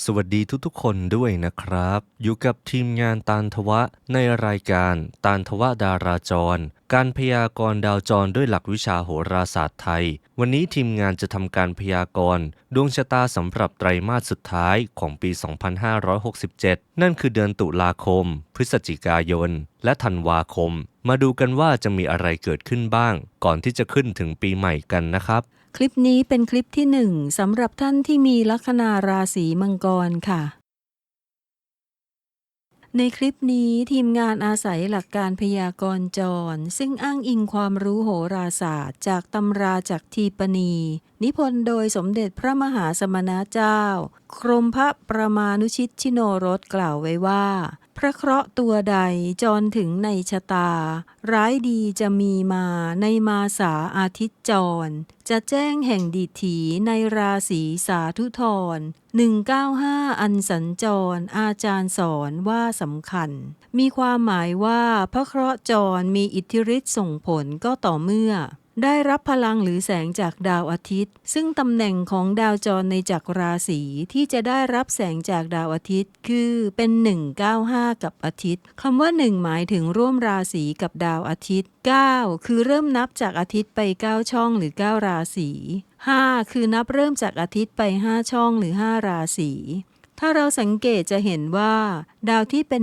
สวัสดีทุกๆคนด้วยนะครับ อยู่กับทีมงานตาลทวะในรายการตาลทวะดาราจร การพยากรณ์ดาวจรด้วยหลักวิชาโหราศาสตร์ไทย วันนี้ทีมงานจะทำการพยากรณ์ดวงชะตาสำหรับไตรมาสสุดท้ายของปี 2567 นั่นคือเดือนตุลาคม พฤศจิกายน และธันวาคม มาดูกันว่าจะมีอะไรเกิดขึ้นบ้าง ก่อนที่จะขึ้นถึงปีใหม่กันนะครับ คลิปนี้เป็นคลิปที่หนึ่งสำหรับท่านที่มีลัคนาราศีมังกรค่ะ ในคลิปนี้ทีมงานอาศัยหลักการพยากรณ์จร ซึ่งอ้างอิงความรู้โหราศาสตร์ จากตำราจากทีปณี นิพนธ์โดยสมเด็จพระมหาสมณเจ้าครมพระประมานุชิตชิโนรสกล่าวไว้ว่า พระเคราะห์ตัวใดจรถึงในชะตา ร้ายดีจะมีมาในมาสาอาทิตย์จร จะแจ้งแห่งดีถีในราศีสาธุธร195 อันสัญจร อาจารย์สอนว่าสำคัญ มีความหมายว่าพระเคราะห์จรมีอิทธิฤทธิ์ส่งผลก็ต่อเมื่อ ได้รับพลังหรือแสงจากดาวอาทิตย์ ซึ่งตำแหน่งของดาวจรในจักรราศีที่จะได้รับแสงจากดาวอาทิตย์ คือเป็น 195 กับอาทิตย์คำว่า 1 หมายถึงร่วมราศีกับดาวอาทิตย์ 9 คือเริ่มนับจากอาทิตย์ไป 9 ช่องหรือ 9 ราศี 5 คือนับเริ่มจากอาทิตย์ไป 5 ช่องหรือ 5 ราศีถ้าเราสังเกตจะเห็นว่า ดาวที่เป็น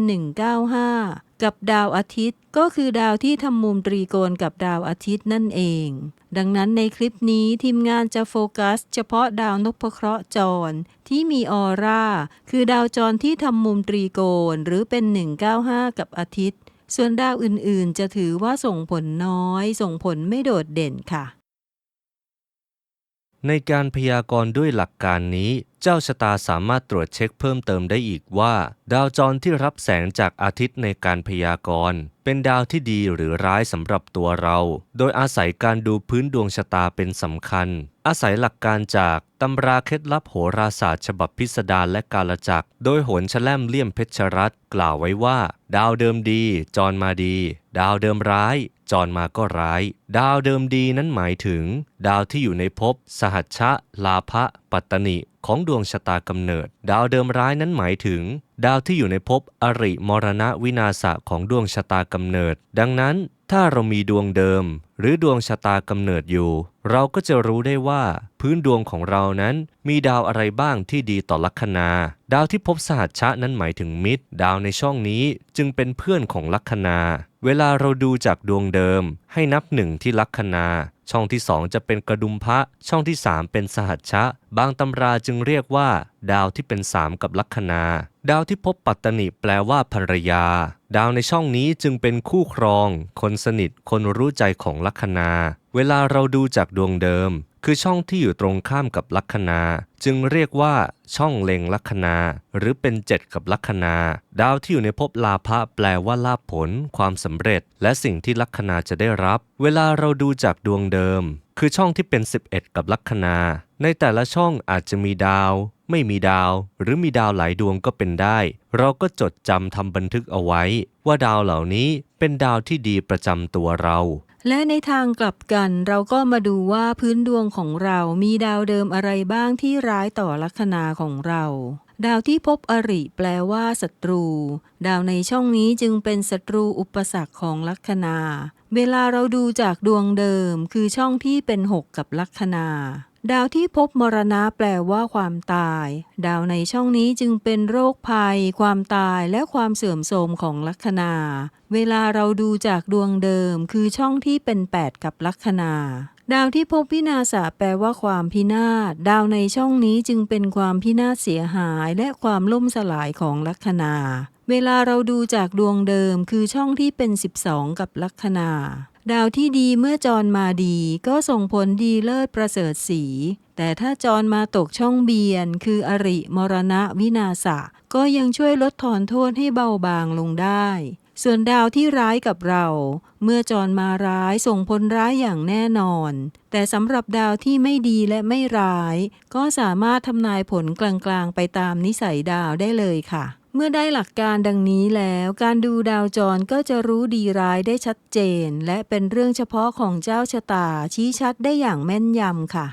195 กับดาวอาทิตย์ ก็คือดาวที่ทำมุมตรีโกณกับดาวอาทิตย์นั่นเอง ดังนั้นในคลิปนี้ทีมงานจะโฟกัส เฉพาะดาวนพเคราะห์จร ที่มีออร่า คือดาวจรที่ทำมุมตรีโกณหรือเป็น 195 กับอาทิตย์ ส่วนดาวอื่นๆ จะถือว่าส่งผลน้อย ส่งผลไม่โดดเด่นค่ะ ในการพยากรณ์ด้วยหลักการนี้ เจ้าชะตาสามารถตรวจเช็คเพิ่มเติมได้อีกว่า ดาวจรที่รับแสงจากอาทิตย์ในการพยากรณ์เป็นดาวที่ดีหรือร้ายสำหรับตัวเรา โดยอาศัยการดูพื้นดวงชะตาเป็นสำคัญ อาศัยหลักการจากตำราเคล็ดลับโหราศาสตร์ ฉบับพิสดารและกาลจักร โดยโหนชแลมเลี่ยมเพชรรัตกล่าวไว้ว่า ดาวเดิมดี จรมาดี ดาวเดิมร้าย จรมาก็ร้าย ดาวเดิมดีนั้นหมายถึง ดาวที่อยู่ในภพสหัชชะ ลาภะปัตตนิของดวงชะตากำเนิด ดาวเดิมร้ายนั้นหมายถึง ดาวที่อยู่ในภพอริมรณะวินาศะของดวงชะตากำเนิด ดังนั้นถ้าเรามีดวงเดิม หรือดวงชะตากำเนิดอยู่ เราก็จะรู้ได้ว่า พื้นดวงของเรานั้นมีดาวอะไรบ้างที่ดีต่อลัคนา ดาวที่พบสหัชชะนั้นหมายถึงมิตร ดาวในช่องนี้จึงเป็นเพื่อนของลัคนา เวลาเราดูจากดวงเดิม ให้นับหนึ่งที่ลัคนา ช่องที่สองจะเป็นกระดุมพระช่องที่สามเป็นสหัชชะ บางตำราจึงเรียกว่า ดาวที่เป็นสามกับลัคนา ดาวที่พบปัตตนิแปลว่าภรรยา ดาวในช่องนี้จึงเป็นคู่ครอง คนสนิทคนรู้ใจของลัคนา เวลาเราดูจากดวงเดิม คือช่องที่อยู่ตรงข้ามกับลัคนา จึงเรียกว่าช่องเล็งลัคนา หรือเป็นเจ็ดกับลัคนา ดาวที่อยู่ในภพลาภะแปลว่าลาภผล ความสำเร็จ และสิ่งที่ลัคนาจะได้รับ เวลาเราดูจากดวงเดิม คือช่องที่เป็น 11 กับลัคนา ในแต่ละช่องอาจจะมีดาว ไม่มีดาว หรือมีดาวหลายดวงก็เป็นได้ เราก็จดจำทำบันทึกเอาไว้ ว่าดาวเหล่านี้เป็นดาวที่ดีประจำตัวเรา และในทางกลับกันเราก็มาดูว่าพื้นดวงของเรามีดาวเดิมอะไรบ้างที่ร้ายต่อลัคนาของเรา ดาวที่พบอริแปลว่าศัตรู ดาวในช่องนี้จึงเป็นศัตรูอุปสรรคของลัคนา เวลาเราดูจากดวงเดิมคือช่องที่เป็นหกกับลัคนา ดาวที่พบมรณะแปลว่าความตาย ดาวในช่องนี้จึงเป็นโรคภัย ความตายและความเสื่อมโทรมของลัคนา เวลาเราดูจากดวงเดิม คือช่องที่เป็น 8 กับลัคนา ดาวที่พบพินาศแปลว่าความพินาศ ดาวในช่องนี้จึงเป็นความพินาศเสียหายและความล่มสลายของลัคนา เวลาเราดูจากดวงเดิม คือช่องที่เป็น 12 กับลัคนา ดาวที่ดีเมื่อจรมาดีก็ส่งผลดีเลิศประเสริฐสี แต่ถ้าจรมาตกช่องเบียน คืออริมรณะวินาศะก็ยังช่วยลดทอนโทษให้เบาบางลงได้ ส่วนดาวที่ร้ายกับเรา เมื่อจรมาร้ายส่งผลร้ายอย่างแน่นอน แต่สำหรับดาวที่ไม่ดีและไม่ร้าย ก็สามารถทำนายผลกลางๆไปตามนิสัยดาวได้เลยค่ะ เมื่อได้หลักการดังนี้แล้วการดูดาวจรก็จะรู้ดีร้ายได้ชัดเจน และเป็นเรื่องเฉพาะของเจ้าชะตาชี้ชัดได้อย่างแม่นยำค่ะ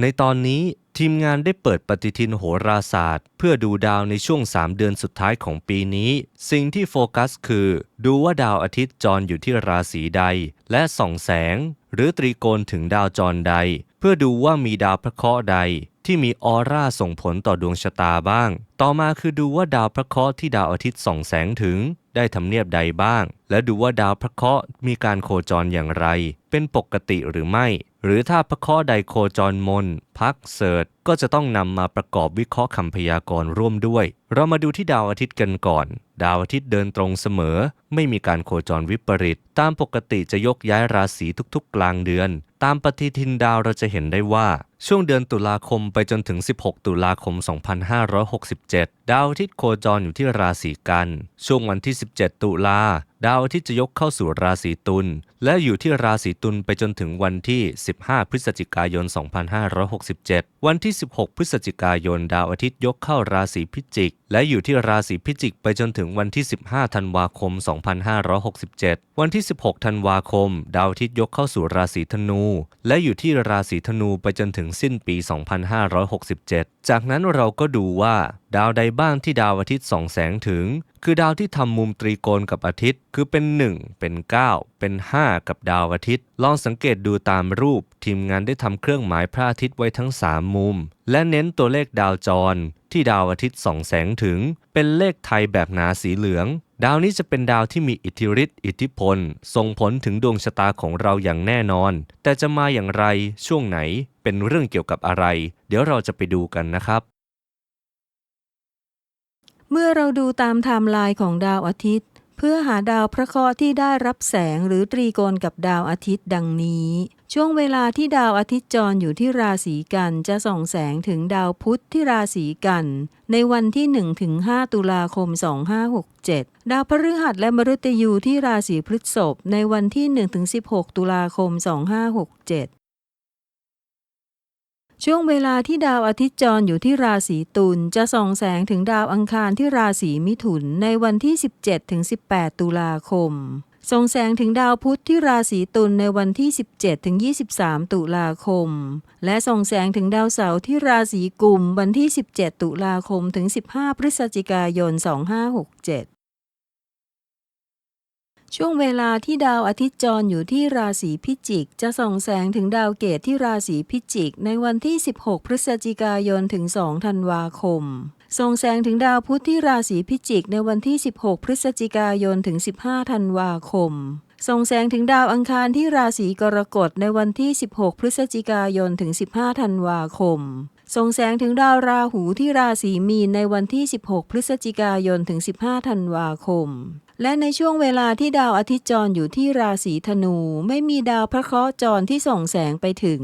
ในตอนนี้ทีมงานได้เปิดปฏิทินโหราศาสตร์ เพื่อดูดาวในช่วง 3 เดือนสุดท้ายของปีนี้ สิ่งที่โฟกัสคือ ดูว่าดาวอาทิตย์จรอยู่ที่ราศีใด และส่องแสง หรือตรีโกณถึงดาวจรใด เพื่อดูว่ามีดาวพระเคราะห์ใด ที่มีออร่าส่งผลต่อดวงชะตาบ้าง ต่อมาคือดูว่าดาวพระเคราะห์ที่ดาวอาทิตย์ส่องแสงถึง ได้ทำเนียบใดบ้าง และดูว่าดาวพระเคราะห์มีการโคจรอย่างไร เป็นปกติหรือไม่ หรือถ้าพระเคราะห์ใดโคจรมน พักเสิร์ตก็จะต้องนำมาประกอบวิเคราะห์คำพยากรณ์ร่วมด้วย เรามาดูที่ดาวอาทิตย์กันก่อน ดาวอาทิตย์เดินตรงเสมอ ไม่มีการโคจรวิปริต ตามปกติจะยกย้ายราศีทุกๆ กลางเดือน ตามปฏิทินดาวเราจะเห็นได้ว่าช่วงเดือนตุลาคมไปจนถึง 16 ตุลาคม 2567 ดาวอาทิตย์โคจรอยู่ที่ราศีกัน ช่วงวันที่ 17 ตุลา ดาวอาทิตย์จะยกเข้าสู่ราศีตุล และอยู่ที่ราศีตุลไปจนถึงวันที่ 15 พฤศจิกายน 2567 วันที่ 16 พฤศจิกายน ดาวอาทิตย์ยกเข้าราศีพิจิก และอยู่ที่ราศีพิจิกไปจนถึงวันที่ 15 ธันวาคม 2567 วันที่ 16 ธันวาคม ดาวอาทิตย์ยกเข้าสู่ราศีธนู และอยู่ที่ราศีธนูไปจนถึงสิ้นปี 2567 จากนั้นเราก็ดูว่าดาวใดบ้างที่ดาวอาทิตย์ส่องแสงถึง คือดาวที่ทำมุมตรีโกณกับอาทิตย์ คือเป็น 1 เป็น 9 เป็น 5 กับดาวอาทิตย์ ลองสังเกตดูตามรูป ทีมงานได้ทำเครื่องหมายพระอาทิตย์ไว้ทั้ง 3 มุม และเน้นตัวเลขดาวจร ที่ดาวอาทิตย์ส่องแสงถึง เป็นเลขไทยแบบหนาสีเหลือง ดาวนี้จะเป็นดาวที่มีอิทธิฤทธิ์อิทธิพล ส่งผลถึงดวงชะตาของเราอย่างแน่นอน แต่จะมาอย่างไรช่วงไหนเป็นเรื่องเกี่ยวกับอะไร เดี๋ยวเราจะไปดูกันนะครับ เมื่อเราดูตามไทม์ไลน์ของดาวอาทิตย์ เพื่อหาดาวพระเคราะห์ที่ได้รับแสงหรือตรีโกณกับดาวอาทิตย์ดังนี้ ช่วงเวลาที่ดาวอาทิตย์จรอยู่ที่ราศีกันจะส่องแสงถึงดาวพุธที่ราศีกัน ในวันที่ 1-5 ตุลาคม 2567 ดาวพฤหัสและมฤตยูที่ราศีพฤษภในวันที่ 1-16 ตุลาคม 2567ช่วงเวลาที่ดาวอาทิตย์จรอยู่ที่ราศีตุลจะส่องแสงถึงดาวอังคารที่ราศีมิถุนในวันที่ 17ถึง18 ตุลาคม ส่องแสงถึงดาวพุธที่ราศีตุลในวันที่ 17ถึง23 ตุลาคม และส่องแสงถึงดาวเสาร์ที่ราศีกุมวันที่ 17 ตุลาคมถึง 15 พฤศจิกายน 2567ช่วงเวลาที่ดาวอาทิตย์จรอยู่ที่ราศีพิจิก จะส่องแสงถึงดาวเกตที่ราศีพิจิก ในวันที่ 16 พฤศจิกายนถึง 2 ธันวาคม ส่องแสงถึงดาวพุธที่ราศีพิจิกในวันที่ 16 พฤศจิกายนถึง 15 ธันวาคม ส่องแสงถึงดาวอังคารที่ราศีกรกฎในวันที่ 16 พฤศจิกายนถึง 15 ธันวาคม ส่องแสงถึงดาวราหูที่ราศีมีนในวันที่ 16 พฤศจิกายนถึง 15 ธันวาคมและในช่วงเวลาที่ดาวอาทิตย์จรอยู่ที่ราศีธนู ไม่มีดาวพระเคราะห์จรที่ส่องแสงไปถึง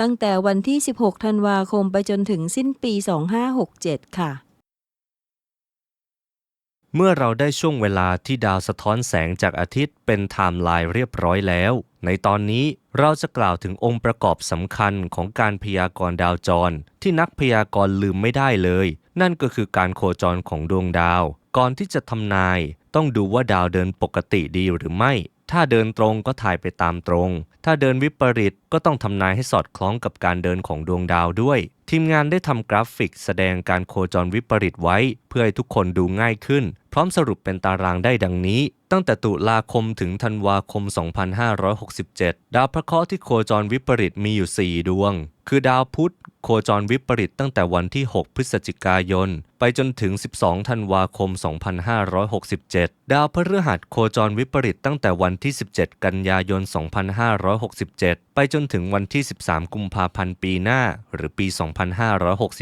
ตั้งแต่วันที่ 16 ธันวาคมไปจนถึงสิ้นปี 2567 ค่ะ เมื่อเราได้ช่วงเวลาที่ดาวสะท้อนแสงจากอาทิตย์เป็นไทม์ไลน์เรียบร้อยแล้ว ในตอนนี้เราจะกล่าวถึงองค์ประกอบสำคัญของการพยากรณ์ดาวจร ที่นักพยากรณ์ลืมไม่ได้เลย นั่นก็คือการโคจรของดวงดาว ก่อนที่จะทำนาย ต้องดูว่าดาวเดินปกติดีหรือไม่ ถ้าเดินตรงก็ถ่ายไปตามตรง ถ้าเดินวิปริตก็ต้องทำนายให้สอดคล้องกับการเดินของดวงดาวด้วย ทีมงานได้ทำกราฟิกแสดงการโคจรวิปริตไว้ เพื่อให้ทุกคนดูง่ายขึ้น พร้อมสรุปเป็นตารางได้ดังนี้ ตั้งแต่ตุลาคมถึงธันวาคม 2567 ดาวพระเคราะห์ที่โคจรวิปริตมีอยู่ 4 ดวง คือดาวพุธโคจรวิปริตตั้งแต่วันที่ 6 พฤศจิกายน ไปจนถึง 12 ธันวาคม 2567 ดาวพฤหัสโคจรวิปริตตั้งแต่วันที่ 17 กันยายน 2567 ไปจนถึงวันที่ 13 กุมภาพันธ์ปีหน้า หรือปี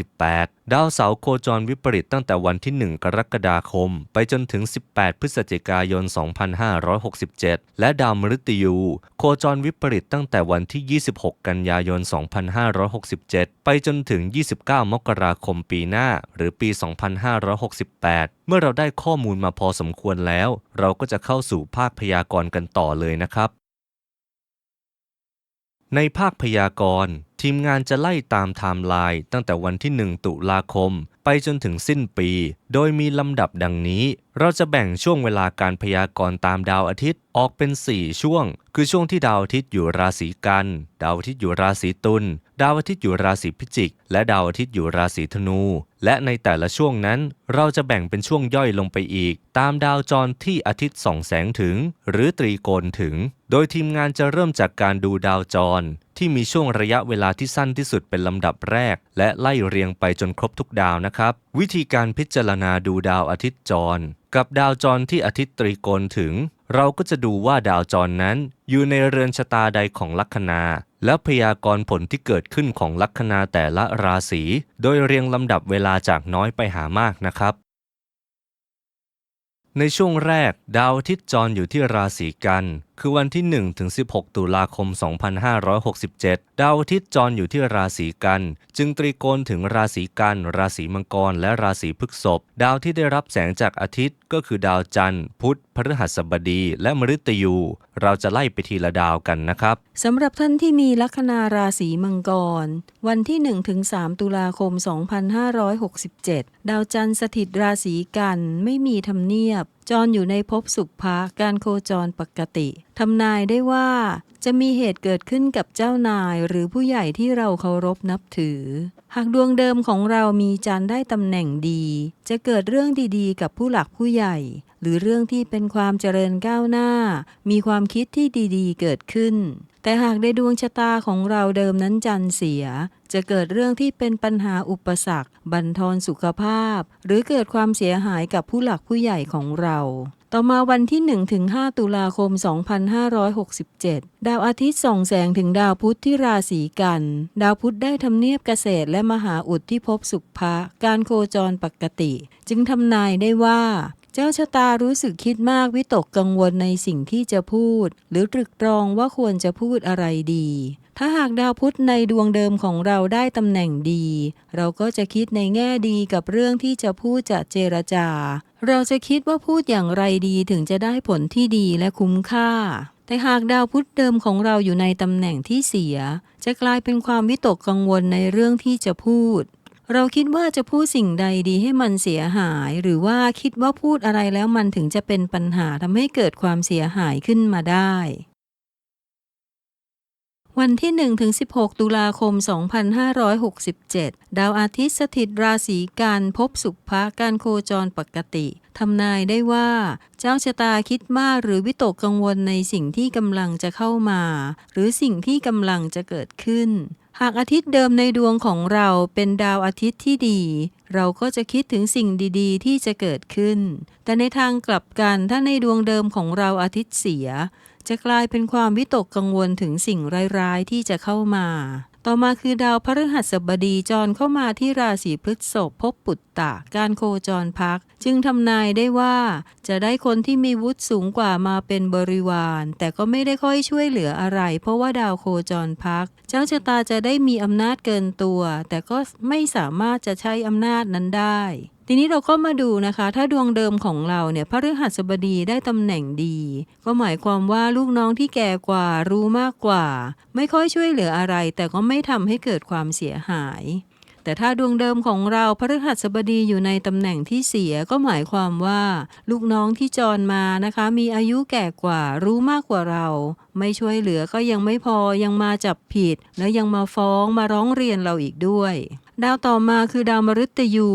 2568ดาวเสาร์โคจรวิปริตตั้งแต่วันที่ 1 กรกฎาคม ไปจนถึง 18 พฤศจิกายน 2567 และดาวมฤตยู โคจรวิปริตตั้งแต่วันที่ 26 กันยายน 2567 ไปจนถึง 29 มกราคมปีหน้า หรือปี 2568 เมื่อเราได้ข้อมูลมาพอสมควรแล้ว เราก็จะเข้าสู่ภาคพยากรณ์กันต่อเลยนะครับ ในภาคพยากรณ์ทีมงานจะไล่ตามไทม์ไลน์ตั้งแต่วันที่ 1 ตุลาคม ไปจนถึงสิ้นปี โดยมีลำดับดังนี้ เราจะแบ่งช่วงเวลาการพยากรณ์ตามดาวอาทิตย์ออกเป็น 4 ช่วง คือช่วงที่ดาวอาทิตย์อยู่ราศีกัน ดาวอาทิตย์อยู่ราศีตุลดาวอาทิตย์อยู่ราศีพิจิก และดาวอาทิตย์อยู่ราศีธนู และในแต่ละช่วงนั้น เราจะแบ่งเป็นช่วงย่อยลงไปอีก ตามดาวจรที่อาทิตย์ส่องแสงถึง หรือตรีโกณถึง โดยทีมงานจะเริ่มจากการดูดาวจร ที่มีช่วงระยะเวลาที่สั้นที่สุดเป็นลำดับแรก และไล่เรียงไปจนครบทุกดาวนะครับ วิธีการพิจารณาดูดาวอาทิตย์จร กับดาวจรที่อาทิตย์ตรีโกณถึง เราก็จะดูว่าดาวจรนั้นอยู่ในเรือนชะตาใดของลัคนา และพยากรณ์ผลที่เกิดขึ้นของลัคนาแต่ละราศี โดยเรียงลำดับเวลาจากน้อยไปหามากนะครับ ในช่วงแรก ดาวอาทิตย์จรอยู่ที่ราศีกันคือวันที่ 1 ถึง 16 ตุลาคม 2567 ดาวอาทิตย์จรอยู่ที่ราศีกัน จึงตรีโกณถึงราศีกัน ราศีมังกร และราศีพฤษภ ดาวที่ได้รับแสงจากอาทิตย์ก็คือดาวจันทร์ พุธ พฤหัสบดี และมฤตยู เราจะไล่ไปทีละดาวกันนะครับ สำหรับท่านที่มีลัคนาราศีมังกร วันที่1-3ตุลาคม 2567 ดาวจันทร์สถิตราศีกัน ไม่มีทำเนียบ จรอยู่ในภพสุขภะการโคจรปกติทำนายได้ว่าจะมีเหตุเกิดขึ้นกับเจ้านายหรือผู้ใหญ่ที่เราเคารพนับถือ หากดวงเดิมของเรามีจันได้ตำแหน่งดี จะเกิดเรื่องดีๆ กับผู้หลักผู้ใหญ่ หรือเรื่องที่เป็นความเจริญก้าวหน้า มีความคิดที่ดีๆ เกิดขึ้น แต่หากในดวงชะตาของเราเดิมนั้นจันเสีย จะเกิดเรื่องที่เป็นปัญหาอุปสรรค บั่นทอนสุขภาพ หรือเกิดความเสียหายกับผู้หลักผู้ใหญ่ของเรา ต่อมาวันที่ 1-5 ตุลาคม 2567 ดาวอาทิตย์ส่องแสงถึงดาวพุธที่ราศีกัน ดาวพุธได้ทำเนียบเกษตรและมหาอุดที่พบสุภะการโคจรปกติ จึงทำนายได้ว่า เจ้าชะตารู้สึกคิดมากวิตกกังวลในสิ่งที่จะพูด หรือตรึกตรองว่าควรจะพูดอะไรดี ถ้าหากดาวพุธในดวงเดิมของเราได้ตำแหน่งดี เราก็จะคิดในแง่ดีกับเรื่องที่จะพูดจะเจรจา เราจะคิดว่าพูดอย่างไรดีถึงจะได้ผลที่ดีและคุ้มค่า แต่หากดาวพุธเดิมของเราอยู่ในตำแหน่งที่เสีย จะกลายเป็นความวิตกกังวลในเรื่องที่จะพูด เราคิดว่าจะพูดสิ่งใดดีให้มันเสียหาย หรือว่าคิดว่าพูดอะไรแล้วมันถึงจะเป็นปัญหาทำให้เกิดความเสียหายขึ้นมาได้ วันที่1-16 ตุลาคม 2567 ดาวอาทิตย์สถิตราศีกันพบสุภะการโคจรปกติทำนายได้ว่า เจ้าชะตาคิดมากหรือวิตกกังวลในสิ่งที่กำลังจะเข้ามา หรือสิ่งที่กำลังจะเกิดขึ้น หากอาทิตย์เดิมในดวงของเราเป็นดาวอาทิตย์ที่ดี เราก็จะคิดถึงสิ่งดีๆ ที่จะเกิดขึ้น แต่ในทางกลับกันถ้าในดวงเดิมของเราอาทิตย์เสีย จะกลายเป็นความวิตกกังวลถึงสิ่งร้ายๆที่จะเข้ามา ต่อมาคือดาวพฤหัสบดีจรเข้ามาที่ราศีพฤษภพบปุตตะ การโคจรพัก จึงทำนายได้ว่า จะได้คนที่มีวุฒิสูงกว่ามาเป็นบริวาร แต่ก็ไม่ได้ค่อยช่วยเหลืออะไร เพราะว่าดาวโคจรพัก เจ้าชะตาจะได้มีอำนาจเกินตัว แต่ก็ไม่สามารถจะใช้อำนาจนั้นได้ ทีนี้เราก็มาดูนะคะ ถ้าดวงเดิมของเราเนี่ยพระฤหัสบดีได้ตำแหน่งดี ก็หมายความว่าลูกน้องที่แก่กว่ารู้มากกว่า ไม่ค่อยช่วยเหลืออะไร แต่ก็ไม่ทำให้เกิดความเสียหาย แต่ถ้าดวงเดิมของเราพฤหัสบดีอยู่ในตำแหน่งที่เสียก็หมายความว่า ลูกน้องที่จรมานะคะ มีอายุแก่กว่ารู้มากกว่าเรา ไม่ช่วยเหลือก็ยังไม่พอยังมาจับผิด แล้วยังมาฟ้องมาร้องเรียนเราอีกด้วย ดาวต่อมาคือดาวมฤตยู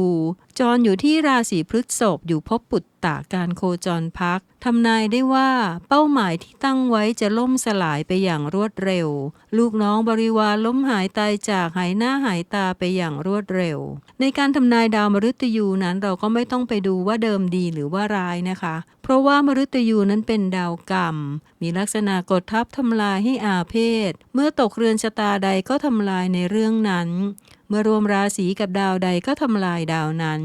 จรอยู่ที่ราศีพฤษภอยู่ภพปุตตะการโคจรพักทำนายได้ว่าเป้าหมายที่ตั้งไว้จะล่มสลายไปอย่างรวดเร็ว ลูกน้องบริวารล้มหายตายจากหายหน้าหายตาไปอย่างรวดเร็ว ในการทำนายดาวมฤตยูนั้นเราก็ไม่ต้องไปดูว่าเดิมดีหรือว่าร้ายนะคะ เพราะว่ามฤตยูนั้นเป็นดาวกรรม มีลักษณะกดทับทำลายให้อาเพศ เมื่อตกเรือนชะตาใดก็ทำลายในเรื่องนั้น เมื่อรวมราศีกับดาวใดก็ทำลายดาวนั้น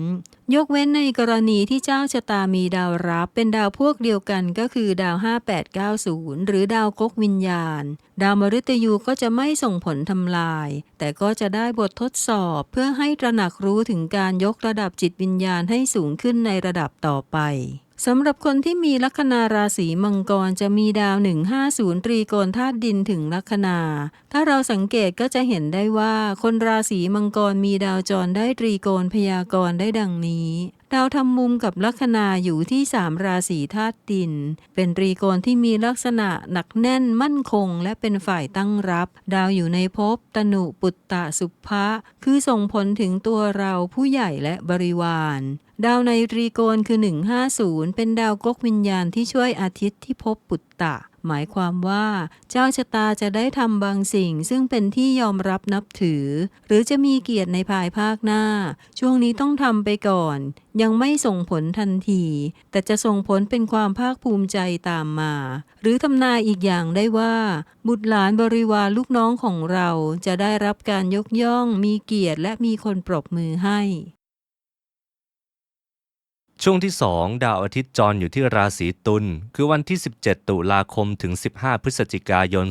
ยกเว้นในกรณีที่เจ้าชะตามีดาวรับเป็นดาวพวกเดียวกันก็คือดาว 5890 หรือดาวกกวิญญาณ ดาวมฤตยูก็จะไม่ส่งผลทำลาย แต่ก็จะได้บททดสอบเพื่อให้ตระหนักรู้ถึงการยกระดับจิตวิญญาณให้สูงขึ้นในระดับต่อไป สำหรับคนที่มีลัคนาราศีมังกรจะมีดาว 150 ตรีโกณธาตุดินถึงลัคนา ถ้าเราสังเกตก็จะเห็นได้ว่า คนราศีมังกรมีดาวจรได้ตรีโกณพยากรณ์ได้ดังนี้ ดาวทำมุมกับลัคนาอยู่ที่สามราศีธาตุดิน เป็นตรีโกณที่มีลักษณะหนักแน่นมั่นคง และเป็นฝ่ายตั้งรับ ดาวอยู่ในภพตนุปุตตะสุภะคือส่งผลถึงตัวเราผู้ใหญ่และบริวาร ดาวในตรีโกณคือ 150 เป็นดาวกกวิญญาณที่ช่วยอาทิตย์ที่พบปุตตะ หมายความว่าเจ้าชะตาจะได้ทำบางสิ่งซึ่งเป็นที่ยอมรับนับถือ หรือจะมีเกียรติในภายภาคหน้า ช่วงนี้ต้องทำไปก่อน ยังไม่ส่งผลทันที แต่จะส่งผลเป็นความภาคภูมิใจตามมา หรือทำนายอีกอย่างได้ว่า บุตรหลานบริวารลูกน้องของเราจะได้รับการยกย่อง มีเกียรติและมีคนปรบมือให้ ช่วงที่ 2 ดาวอาทิตย์จรอยู่ที่ราศีตุลคือวันที่ 17 ตุลาคมถึง 15 พฤศจิกายน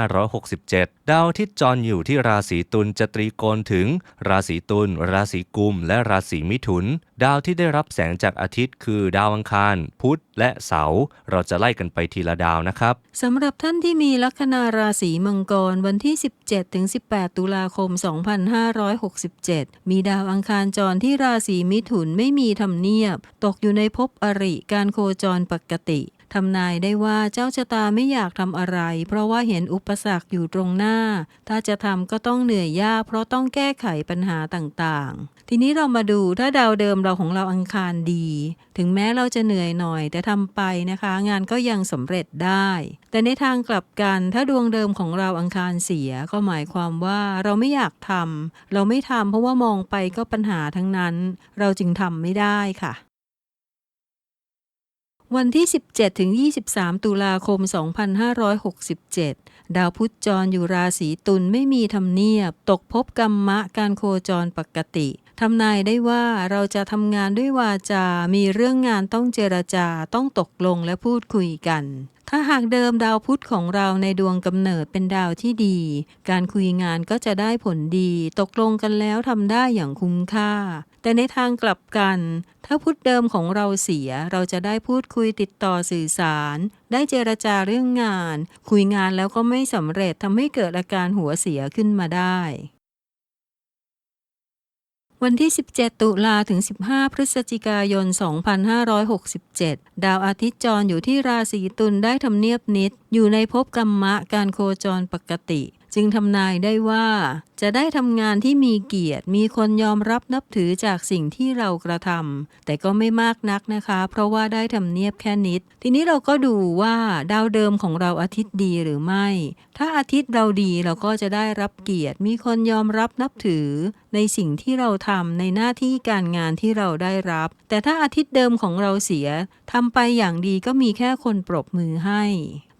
2567ดาวทิตย์จรอยู่ที่ราศีตุลจะตรีโกณถึง ราศีตุลราศีกุม และราศีมิถุน ดาวที่ได้รับแสงจากอาทิตย์คือ ดาวอังคาร พุธและเสาร์เราจะไล่กันไปทีละดาวนะครับสำหรับท่านที่มีลัคนาราศีมังกรวันที่ 17ถึง18 ตุลาคม 2567 มีดาวอังคารจรที่ราศีมิถุนไม่มีทำเนียบ ตกอยู่ในภพอริการโคจรปกติ ทำนายได้ว่าเจ้าชะตาไม่อยากทำอะไร เพราะว่าเห็นอุปสรรคอยู่ตรงหน้า ถ้าจะทำก็ต้องเหนื่อยยาก เพราะต้องแก้ไขปัญหาต่างๆ ทีนี้เรามาดูถ้าดาวเดิมเราของเราอังคารดี ถึงแม้เราจะเหนื่อยหน่อย แต่ทำไปนะคะ งานก็ยังสำเร็จได้ แต่ในทางกลับกัน ถ้าดวงเดิมของเราอังคารเสีย ก็หมายความว่าเราไม่อยากทำเราไม่ทำเพราะว่ามองไปก็ปัญหาทั้งนั้น เราจึงทำไม่ได้ค่ะ วันที่ 17ถึง23 ตุลาคม 2567 ดาวพุธจรอยู่ราศีตุลไม่มีทำเนียบ ตกพบกรรมะการโคจรปกติ ทำนายได้ว่าเราจะทำงานด้วยวาจา มีเรื่องงานต้องเจรจา ต้องตกลงและพูดคุยกัน ถ้าหากเดิมดาวพุธของเราในดวงกำเนิดเป็นดาวที่ดี การคุยงานก็จะได้ผลดี ตกลงกันแล้วทำได้อย่างคุ้มค่า แต่ในทางกลับกัน ถ้าพุธเดิมของเราเสีย เราจะได้พูดคุยติดต่อสื่อสาร ได้เจรจาเรื่องงาน คุยงานแล้วก็ไม่สำเร็จทำให้เกิดอาการหัวเสียขึ้นมาได้ วันที่ 17 ตุลาถึง 15 พฤศจิกายน 2567 ดาวอาทิตย์จรอยู่ที่ราศีตุลได้ทำเนียบนิด อยู่ในภพกรรมะการโคจรปกติ จึงทำนายได้ว่า จะได้ทำงานที่มีเกียรติ มีคนยอมรับนับถือจากสิ่งที่เรากระทำแต่ก็ไม่มากนักนะคะ เพราะว่าได้ทำเนียบแค่นิด ทีนี้เราก็ดูว่าดาวเดิมของเราอาทิตย์ดีหรือไม่ ถ้าอาทิตย์เราดีเราก็จะได้รับเกียรติ มีคนยอมรับนับถือ ในสิ่งที่เราทำในหน้าที่การงานที่เราได้รับ แต่ถ้าอาทิตย์เดิมของเราเสียทำไปอย่างดีก็มีแค่คนปรบมือให้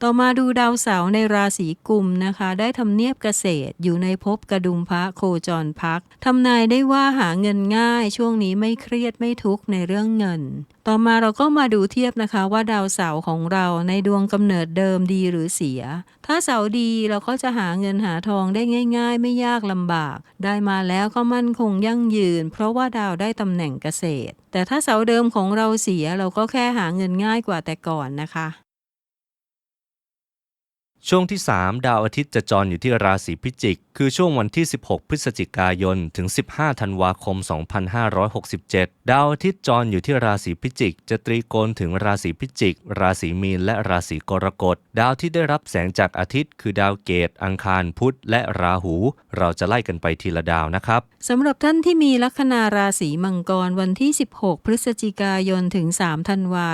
ต่อมาดูดาวเสาร์ในราศีกุมนะคะ ได้ทำเนียบเกษตรอยู่ในภพกระดุมพระโคจรพักทำนายได้ว่าหาเงินง่าย ช่วงนี้ไม่เครียดไม่ทุกข์ในเรื่องเงิน ต่อมาเราก็มาดูเทียบนะคะว่าดาวเสาร์ของเราในดวงกำเนิดเดิมดีหรือเสีย ถ้าเสาร์ดีเราก็จะหาเงินหาทองได้ง่าย ๆ ไม่ยากลำบาก ได้มาแล้วก็มั่นคงยั่งยืน เพราะว่าดาวได้ตำแหน่งเกษตร แต่ถ้าเสาร์เดิมของเราเสียเราก็แค่หาเงินง่ายกว่าแต่ก่อนนะคะ ช่วงที่ 3 ดาวอาทิตย์จะจรอยู่ที่ราศีพิจิก คือช่วงวันที่ 16 พฤศจิกายน ถึง 15 ธันวาคม 2567 ดาวอาทิตย์จรอยู่ที่ราศีพิจิก จะตรีโกณถึงราศีพิจิก ราศีมีน และราศีกรกฎ ดาวที่ได้รับแสงจากอาทิตย์ คือดาวเกต อังคาร พุธ และราหู เราจะไล่กันไปทีละดาวนะครับสำหรับท่านที่มีลัคนาราศีมังกรวันที่ 16 พฤศจิกายนถึง 3 ธันวา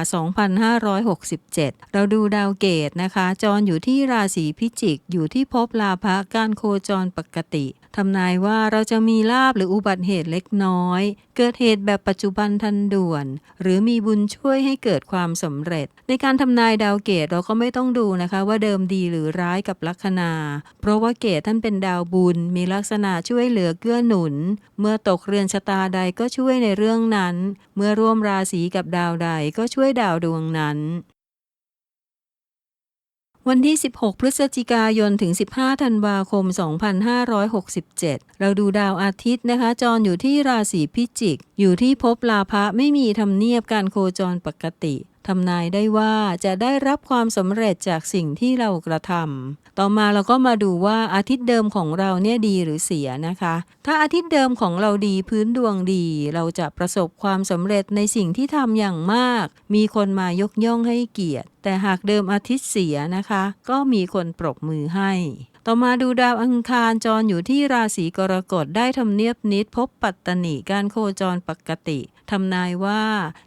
2567 เราดูดาวเกตนะคะ จรอยู่ที่ราศีพิจิก อยู่ที่ภพลาภะการโคจรปกติทำนายว่าเราจะมีลาบหรืออุบัติเหตุเล็กน้อย เกิดเหตุแบบปัจจุบันทันด่วน หรือมีบุญช่วยให้เกิดความสำเร็จ ในการทำนายดาวเกตเราก็ไม่ต้องดูนะคะ ว่าเดิมดีหรือร้ายกับลัคนา เพราะว่าเกตท่านเป็นดาวบุญมีลักษณะช่วยเหลือเกื้อหนุน เมื่อตกเรือนชะตาใดก็ช่วยในเรื่องนั้น เมื่อร่วมราศีกับดาวใดก็ช่วยดาวดวงนั้น วันที่ 16 พฤศจิกายนถึง 15 ธันวาคม 2567 เราดูดาวอาทิตย์นะคะ จรอยู่ที่ราศีพิจิก อยู่ที่ภพลาภะไม่มีทำเนียบการโคจรปกติ ทำนายได้ว่าจะได้รับความสำเร็จจากสิ่งที่เรากระทำต่อมาเราก็มาดูว่าอาทิตย์เดิมของเราเนี่ยดีหรือเสียนะคะ ถ้าอาทิตย์เดิมของเราดีพื้นดวงดี เราจะประสบความสำเร็จในสิ่งที่ทำอย่างมาก มีคนมายกย่องให้เกียรติ แต่หากเดิมอาทิตย์เสียนะคะ ก็มีคนปรบมือให้ต่อมาดูดาวอังคารจรอยู่ที่ราศีกรกฎได้ทำเนียบนิดพบปัตตนิการโคจรปกติ ทำนายว่า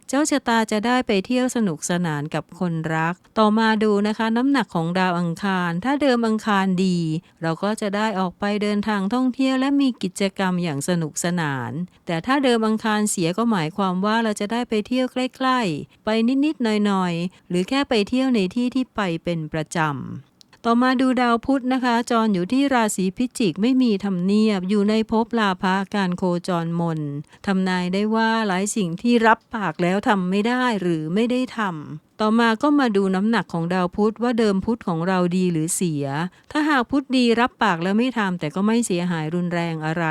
เจ้าชะตาจะได้ไปเที่ยวสนุกสนานกับคนรัก ต่อมาดูนะคะน้ำหนักของดาวอังคาร ถ้าเดิมอังคารดี เราก็จะได้ออกไปเดินทางท่องเที่ยวและมีกิจกรรมอย่างสนุกสนาน แต่ถ้าเดิมอังคารเสียก็หมายความว่าเราจะได้ไปเที่ยวใกล้ ๆ ไปนิดๆหน่อยๆหรือแค่ไปเที่ยวในที่ที่ไปเป็นประจำ ต่อมาดูดาวพุธนะคะ จรอยู่ที่ราศีพิจิกไม่มีทำเนียบ อยู่ในภพลาภะการโคจรมนทำนายได้ว่าหลายสิ่งที่รับปากแล้วทำไม่ได้หรือไม่ได้ทำต่อมาก็มาดูน้ำหนักของดาวพุธว่าเดิมพุธของเราดีหรือเสีย ถ้าหากพุธดีรับปากแล้วไม่ทำแต่ก็ไม่เสียหายรุนแรงอะไร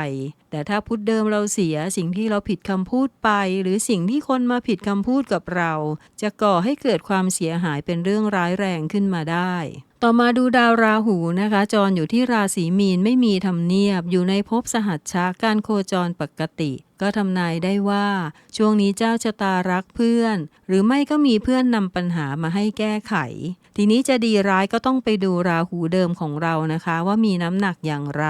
แต่ถ้าพุธเดิมเราเสียสิ่งที่เราผิดคำพูดไป หรือสิ่งที่คนมาผิดคำพูดกับเรา จะก่อให้เกิดความเสียหายเป็นเรื่องร้ายแรงขึ้นมาได้ ต่อมาดูดาวราหูนะคะ จรอยู่ที่ราศีมีนไม่มีทำเนียบ อยู่ในภพสหัชชะการโคจรปกติ ก็ทำนายได้ว่า ช่วงนี้เจ้าชะตารักเพื่อน หรือไม่ก็มีเพื่อนนำปัญหามาให้แก้ไข ทีนี้จะดีร้ายก็ต้องไปดูราหูเดิมของเรานะคะ ว่ามีน้ำหนักอย่างไร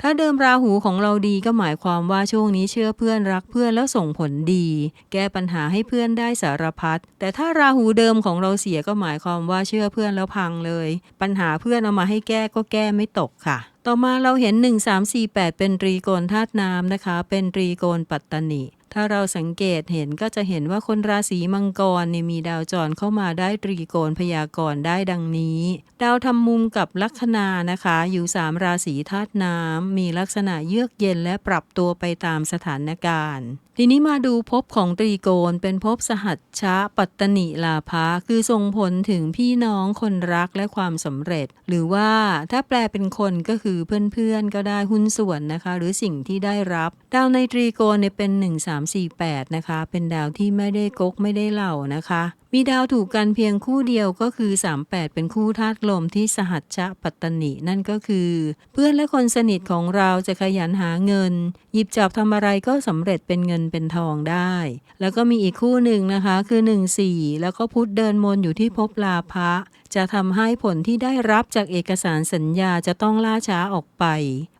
ถ้าเดิมราหูของเราดีก็หมายความว่าช่วงนี้เชื่อเพื่อนรักเพื่อนแล้วส่งผลดี แก้ปัญหาให้เพื่อนได้สารพัดแต่ถ้าราหูเดิมของเราเสียก็หมายความว่าเชื่อเพื่อนแล้วพังเลย ปัญหาเพื่อนเอามาให้แก้ก็แก้ไม่ตกค่ะ ต่อมาเราเห็น 1 3 4 8 เป็นตรีโกณธาตุน้ำนะคะ เป็นตรีโกณปัตตนิถ้าเราสังเกตเห็นก็จะเห็นว่าคนราศีมังกรเนี่ยมีดาวจรเข้ามาได้ตรีโกณพยากรณ์ได้ดังนี้ ดาวทำมุมกับลัคนานะคะ อยู่3ราศีธาตุน้ำมีลักษณะเยือกเย็นและปรับตัวไปตามสถานการณ์ทีนี้มาดูภพของตรีโกณเป็นภพสหัชชะปัตตนิลาภะคือส่งผลถึงพี่น้องคนรักและความสำเร็จ หรือว่าถ้าแปลเป็นคนก็คือเพื่อนๆก็ได้หุ้นส่วนนะคะ หรือสิ่งที่ได้รับ ดาวในตรีโกณเนี่ยเป็น 1 3 4 8นะคะเป็นดาวที่ไม่ได้กกไม่ได้เหล่านะคะ มีดาวถูกกันเพียงคู่เดียวก็คือ 38 เป็นคู่ธาตุลมที่สหัชชะปัตตนินั่นก็คือ เพื่อนและคนสนิทของเราจะขยันหาเงิน หยิบจับทำอะไรก็สำเร็จเป็นเงินเป็นทองได้ แล้วก็มีอีกคู่หนึ่งนะคะคือ 1 4 แล้วก็พุธเดินมนอยู่ที่ภพลาภะจะทำให้ผลที่ได้รับจากเอกสารสัญญาจะต้องล่าช้าออกไป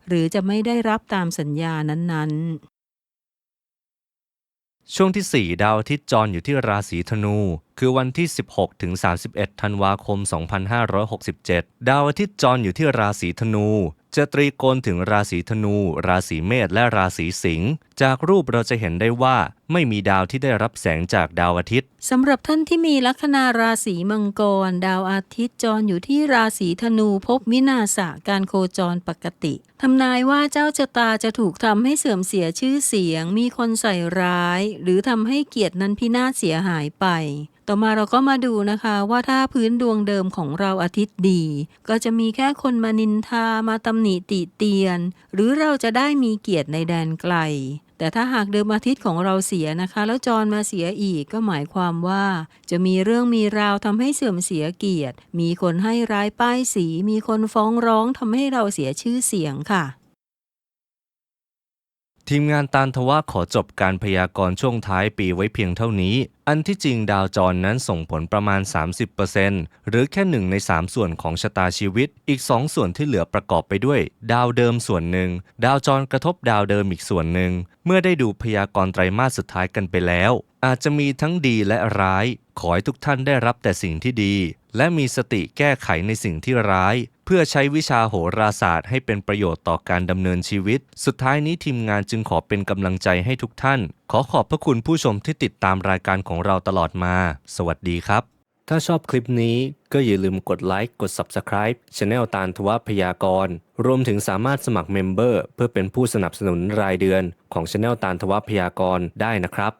หรือจะไม่ได้รับตามสัญญานั้นๆ ช่วงที่ 4 ดาวอาทิตย์จรอยู่ที่ราศีธนูคือวันที่ 16 ถึง 31 ธันวาคม 2567 ดาวอาทิตย์จรอยู่ที่ราศีธนู จะตรีโกณถึงราศีธนู ราศีเมษ และราศีสิงห์ จากรูปเราจะเห็นได้ว่า ไม่มีดาวที่ได้รับแสงจากดาวอาทิตย์ สำหรับท่านที่มีลัคนาราศีมังกร ดาวอาทิตย์จรอยู่ที่ราศีธนูพบวินาศะการโคจรปกติ ทำนายว่าเจ้าชะตาจะถูกทำให้เสื่อมเสียชื่อเสียง มีคนใส่ร้าย หรือทำให้เกียรตินั้นพินาศเสียหายไปต่อมาเราก็มาดูนะคะว่าถ้าพื้นดวงเดิมของเราอาทิตย์ดี ก็จะมีแค่คนมานินทามาตำหนิติเตียน หรือเราจะได้มีเกียรติในแดนไกล แต่ถ้าหากเดิมอาทิตย์ของเราเสียนะคะ แล้วจรมาเสียอีกก็หมายความว่า จะมีเรื่องมีราวทำให้เสื่อมเสียเกียรติ มีคนให้ร้ายป้ายสี มีคนฟ้องร้องทำให้เราเสียชื่อเสียงค่ะ ทีมงานตานทวะขอจบการพยากรณ์ช่วงท้ายปีไว้เพียงเท่านี้ อันที่จริงดาวจรนั้นส่งผลประมาณ 30%หรือแค่หนึ่งใน 3 ส่วนของชะตาชีวิต อีก 2 ส่วนที่เหลือประกอบไปด้วย ดาวเดิมส่วนหนึ่ง ดาวจรกระทบดาวเดิมอีกส่วนหนึ่ง เมื่อได้ดูพยากรณ์ไตรมาสสุดท้ายกันไปแล้ว อาจจะมีทั้งดีและร้าย ขอให้ทุกท่านได้รับแต่สิ่งที่ดี และมีสติแก้ไขในสิ่งที่ร้าย เพื่อใช้วิชาโหราศาสตร์ให้เป็นประโยชน์ต่อการดำเนินชีวิต สุดท้ายนี้ทีมงานจึงขอเป็นกำลังใจให้ทุกท่าน ขอขอบพระคุณผู้ชมที่ติดตามรายการของเราตลอดมา สวัสดีครับ ถ้าชอบคลิปนี้ก็อย่าลืมกดไลค์กด Subscribe Channel ตาลทวพยากรณ์รวมถึงสามารถสมัครเมมเบอร์เพื่อเป็นผู้สนับสนุนรายเดือนของ Channel ตาลทวพยากรณ์ได้นะครับ